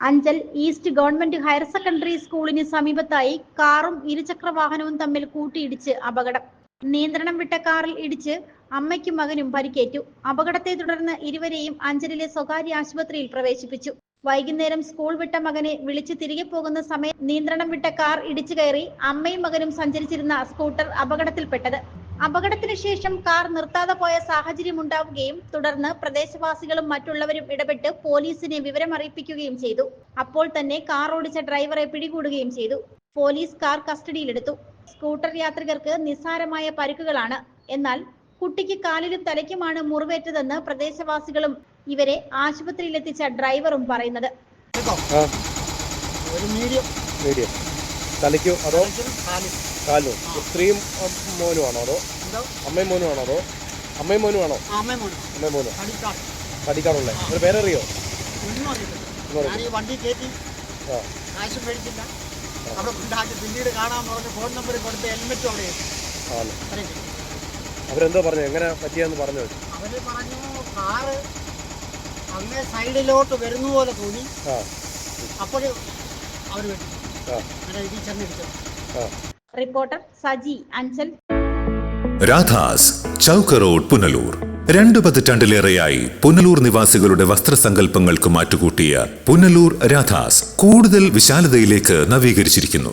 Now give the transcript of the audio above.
Anchal east government higher secondary സ്കൂളിന് സമീപത്തായി കാറും ഇരുചക്ര വാഹനവും തമ്മിൽ കൂട്ടിയിടിച്ച് അപകടം. നിയന്ത്രണം വിട്ട കാറിൽ ഇടിച്ച് അമ്മയ്ക്കും മകനും പരിക്കേറ്റു. അപകടത്തെ തുടർന്ന് ഇരുവരെയും അഞ്ചലിലെ സ്വകാര്യ ആശുപത്രിയിൽ പ്രവേശിപ്പിച്ചു. വൈകുന്നേരം സ്കൂൾ വിട്ട മകനെ വിളിച്ച് തിരികെ പോകുന്ന സമയം നിയന്ത്രണം വിട്ട കാർ ഇടിച്ചു കയറി അമ്മയും മകനും സഞ്ചരിച്ചിരുന്ന സ്കൂട്ടർ അപകടത്തിൽപ്പെട്ടത്. അപകടത്തിന് ശേഷം കാർ നിർത്താതെ പോയ സാഹചര്യം ഉണ്ടാവുകയും തുടർന്ന് പ്രദേശവാസികളും മറ്റുള്ളവരും ഇടപെട്ട് പോലീസിനെ വിവരം അറിയിപ്പിക്കുകയും ചെയ്തു. അപ്പോൾ തന്നെ കാർ ഓടിച്ച ഡ്രൈവറെ പിടികൂടുകയും ചെയ്തു. പോലീസ് കാർ കസ്റ്റഡിയിലെടുത്തു. സ്കൂട്ടർ യാത്രികർക്ക് നിസ്സാരമായ പരിക്കുകളാണ്. എന്നാൽ കുട്ടിക്ക് കാലിലും തലയ്ക്കുമാണ് മുറിവേറ്റതെന്ന് പ്രദേശവാസികളും ഇവരെ ആശുപത്രിയിലെത്തിച്ച ഡ്രൈവറും പറയുന്നത്. ആ. ഒരു മീഡിയം. മീഡിയം. തലയ്ക്കോ അതോ കാലോ. സ്ത്രീയും അതോ? അമ്മയും അതോ? അമ്മയും അമ്മയും മോനും. ഒരു പേരറിയോ? വണ്ടി കയറ്റി ആ. കാശും മേടിച്ചില്ല. അവിടെ കൊണ്ടാക്കി പിന്നീട് കാണാമെന്ന് പറഞ്ഞ് ഫോൺ നമ്പർ കൊടുത്ത് ഹെൽമെറ്റ് അവിടെ അവരെന്തോ പറഞ്ഞു എങ്ങനെ പറ്റിയെന്ന് പറഞ്ഞു അവർ. പറഞ്ഞു കാറ് അങ്ങേ സൈഡിലോട്ട് വരുന്ന പോലെ തോന്നി. ആ. അപ്പോൾ അവർ വെട്ടി. ആ. അങ്ങനെ ഇതിൽ ചെന്നിടിച്ചു ആ. റിപ്പോർട്ടർ സജി അഞ്ചൽ. രാധാസ് ചൗക്ക് റോഡ് പുനലൂർ. രണ്ടു പതിറ്റാണ്ടിലേറെയായി പുനലൂർ നിവാസികളുടെ വസ്ത്രസങ്കല്പങ്ങൾക്ക് മാറ്റുകൂട്ടിയ പുനലൂർ രാധാസ് കൂടുതൽ വിശാലതയിലേക്ക് നവീകരിച്ചിരിക്കുന്നു.